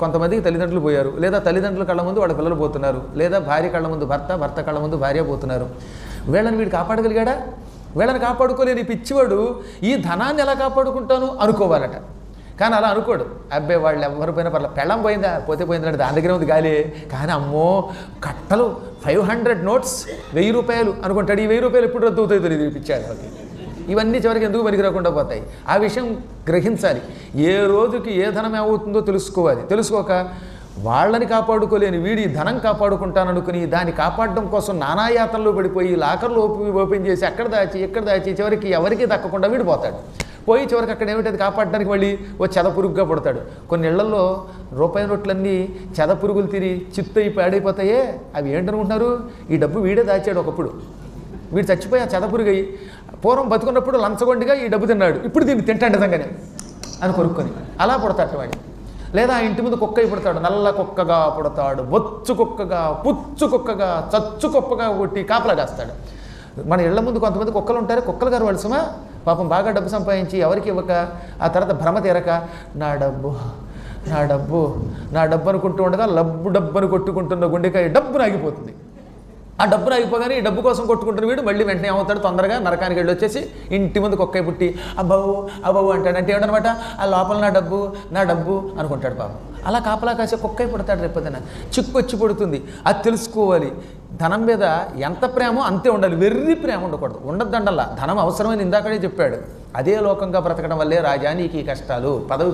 కొంతమందికి తల్లిదండ్రులు పోయారు. లేదా తల్లిదండ్రుల కళ్ళ ముందు వాళ్ళ పిల్లలు పోతున్నారు. లేదా భార్య కళ్ళ ముందు భర్త భర్త కళ్ళ ముందు భార్య పోతున్నారు. వీళ్ళని వీడు కాపాడగలిగాడా? వీళ్ళని కాపాడుకోలేని పిచ్చివాడు ఈ ధనాన్ని ఎలా కాపాడుకుంటాను అనుకోవాలట. కానీ అలా అనుకోడు. అబ్బాయి వాళ్ళు ఎవరు పోయినా పర్లేదు పెళ్ళం పోయిందా? పోతే పోయిందంటే దాని దగ్గర ఉంది గాలి. కానీ అమ్మో కట్టలు ఫైవ్ హండ్రెడ్ నోట్స్ వెయ్యి రూపాయలు అనుకుంటాడు. ఈ వెయ్యి రూపాయలు ఎప్పుడు రద్దు అవుతాయి తెలియదు పిచ్చాడు. వాళ్ళకి. ఇవన్నీ చివరికి ఎందుకు పనికి పోతాయి? ఆ విషయం గ్రహించాలి. ఏ రోజుకి ఏ ధనం ఏమవుతుందో తెలుసుకోవాలి. తెలుసుకోక వాళ్ళని కాపాడుకోలేని వీడి ధనం కాపాడుకుంటాననుకుని దాన్ని కాపాడడం కోసం నానాయాతనలో పడిపోయి లాకర్లు ఓపెన్ ఓపెన్ చేసి అక్కడ దాచి ఎక్కడ దాచి చివరికి ఎవరికి దక్కకుండా వీడిపోతాడు పోయి చివరికి అక్కడ ఏమిటి కాపాడడానికి మళ్ళీ ఓ చెదపురుగుగా పడతాడు. కొన్ని ఇళ్ళలో రూపాయి నోట్లన్నీ చెదపురుగులు తిరిగి చిత్తు అయి పాడైపోతాయే. అవి ఏంటనుకుంటున్నారు? ఈ డబ్బు వీడే దాచాడు ఒకప్పుడు. వీడు చచ్చిపోయి ఆ చెదపురుగు పూర్వం బతుకున్నప్పుడు లంచగొండిగా ఈ డబ్బు తిన్నాడు. ఇప్పుడు దీన్ని తింటాడు నిజంగానే అని కొనుక్కొని అలా పుడతాడు వాడు. లేదా ఆ ఇంటి ముందు కుక్క పుడతాడు. నల్ల కుక్కగా పుడతాడు. బొచ్చు కుక్కగా పుచ్చు కుక్కగా చచ్చు కుక్కగా కొట్టి కాపలా కాస్తాడు. మన ఇళ్ళ ముందు కొంతమంది కుక్కలు ఉంటారు. కుక్కలు గారు వాళ్ళు పాపం బాగా డబ్బు సంపాదించి ఎవరికి ఇవ్వక ఆ తర్వాత భ్రమ తీరక నా డబ్బు నా డబ్బు నా డబ్బు అనుకుంటూ ఉండగా లబ్బు డబ్బును కొట్టుకుంటున్న గుండెకాయ డబ్బు ఆగిపోతుంది ఆ డబ్బు అయిపోగానే ఈ డబ్బు కోసం కొట్టుకుంటున్న వీడు మళ్ళీ వెంటనే ఏమవుతాడు? తొందరగా నరకానికి వెళ్ళి వచ్చేసి ఇంటి ముందు కుక్కై పుట్టి అబ్బవు అబ్బవు అంటాడు. అంటే ఏమిటనమాట ఆ లోపల నా డబ్బు నా డబ్బు అనుకుంటాడు పాపం. అలా కాపలా కాసే కుక్కై పుడతాడు రేపొద్దున చిక్కు వచ్చి పుడుతుంది. అది తెలుసుకోవాలి. ధనం మీద ఎంత ప్రేమో అంతే ఉండాలి. వెర్రి ప్రేమ ఉండకూడదు. ఉండద్దండల్లా. ధనం అవసరమని ఇందాకడే చెప్పాడు. అదే లోకంగా బ్రతకడం వల్లే రాజా నీకు ఈ కష్టాలు. పదవి